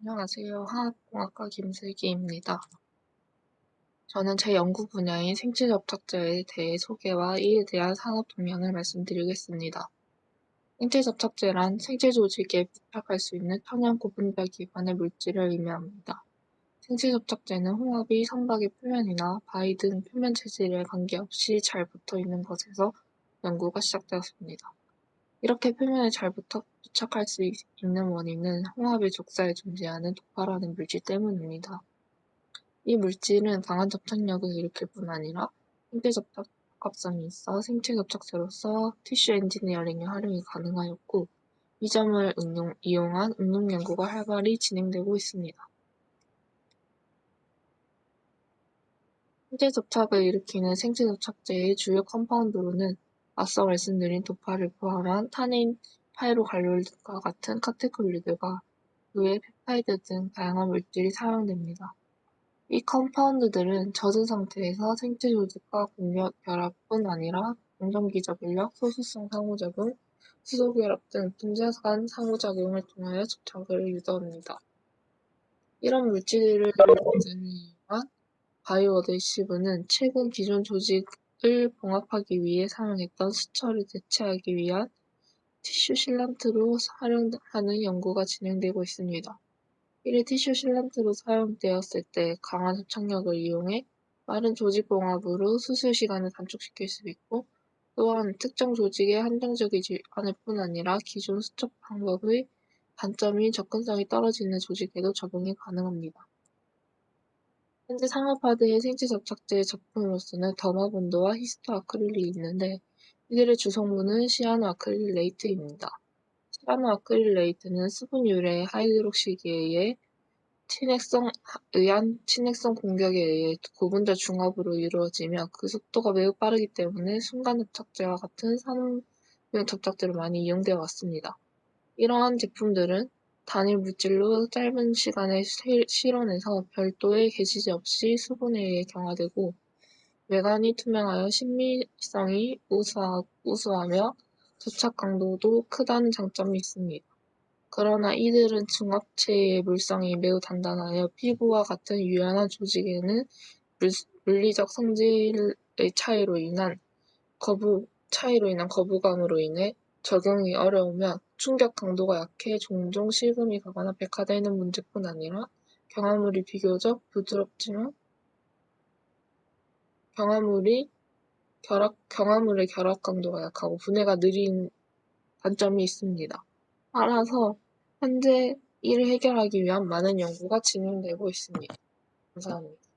안녕하세요. 화학공학과 김슬기입니다. 저는 제 연구 분야인 생체 접착제에 대해 소개와 이에 대한 산업 동향을 말씀드리겠습니다. 생체 접착제란 생체 조직에 부착할 수 있는 천연 고분자 기반의 물질을 의미합니다. 생체 접착제는 홍합이 선박의 표면이나 바위 등 표면 재질에 관계없이 잘 붙어 있는 것에서 연구가 시작되었습니다. 이렇게 표면에 잘 부착, 부착할 수 있- 있는 원인은 홍합의 족사에 존재하는 도파라는 물질 때문입니다. 이 물질은 강한 접착력을 일으킬 뿐 아니라 생체 접착 적합성이 있어 생체 접착제로서 티슈 엔지니어링에 활용이 가능하였고 이 점을 응용, 이용한 응용 연구가 활발히 진행되고 있습니다. 생체 접착을 일으키는 생체 접착제의 주요 컴파운드로는 앞서 말씀드린 도파를 포함한 탄닌, 파이로갈룰과 같은 카테콜리드가 그외 펩타이드 등 다양한 물질이 사용됩니다. 이 컴파운드들은 젖은 상태에서 생체 조직과 공력 결합뿐 아니라 공정기적 인력, 소수성 상호작용, 수소 결합 등 분자 간 상호작용을 통하여 접착을 유도합니다. 이런 물질을 이용한 바이오어데시브는 최근 기존 조직 을 봉합하기 위해 사용했던 수처를 대체하기 위한 티슈 실란트로 활용하는 연구가 진행되고 있습니다. 이를 티슈 실란트로 사용되었을 때 강한 접착력을 이용해 빠른 조직 봉합으로 수술 시간을 단축시킬 수 있고 또한 특정 조직에 한정적이지 않을 뿐 아니라 기존 수첩 방법의 단점인 접근성이 떨어지는 조직에도 적용이 가능합니다. 현재 상업화된 생체 접착제 제품으로서는 더마본드와 히스토 아크릴이 있는데 이들의 주성분은 시아노 아크릴레이트입니다. 시아노 아크릴레이트는 수분 유래 하이드록시기에 의해 친핵성 의한 친핵성 공격에 의해 고분자 중합으로 이루어지며 그 속도가 매우 빠르기 때문에 순간 접착제와 같은 산업용 접착제로 많이 이용되어 왔습니다. 이러한 제품들은 단일 물질로 짧은 시간에 실- 실온에서 별도의 개시제 없이 수분에 의해 경화되고 외관이 투명하여 우수하, 우수하며 접착 강도도 크다는 장점이 있습니다. 그러나 이들은 중합체의 물성이 매우 단단하여 피부와 같은 유연한 조직에는 물, 물리적 성질의 차이로 인한 거부 차이로 인한 거부감으로 인해 적용이 어려우며 충격 강도가 약해 종종 실금이 가거나 백화되는 문제뿐 아니라 경화물이 비교적 부드럽지만 경화물이 결합, 경화물의 결합 강도가 약하고 분해가 느린 단점이 있습니다. 따라서 현재 이를 해결하기 위한 많은 연구가 진행되고 있습니다. 감사합니다.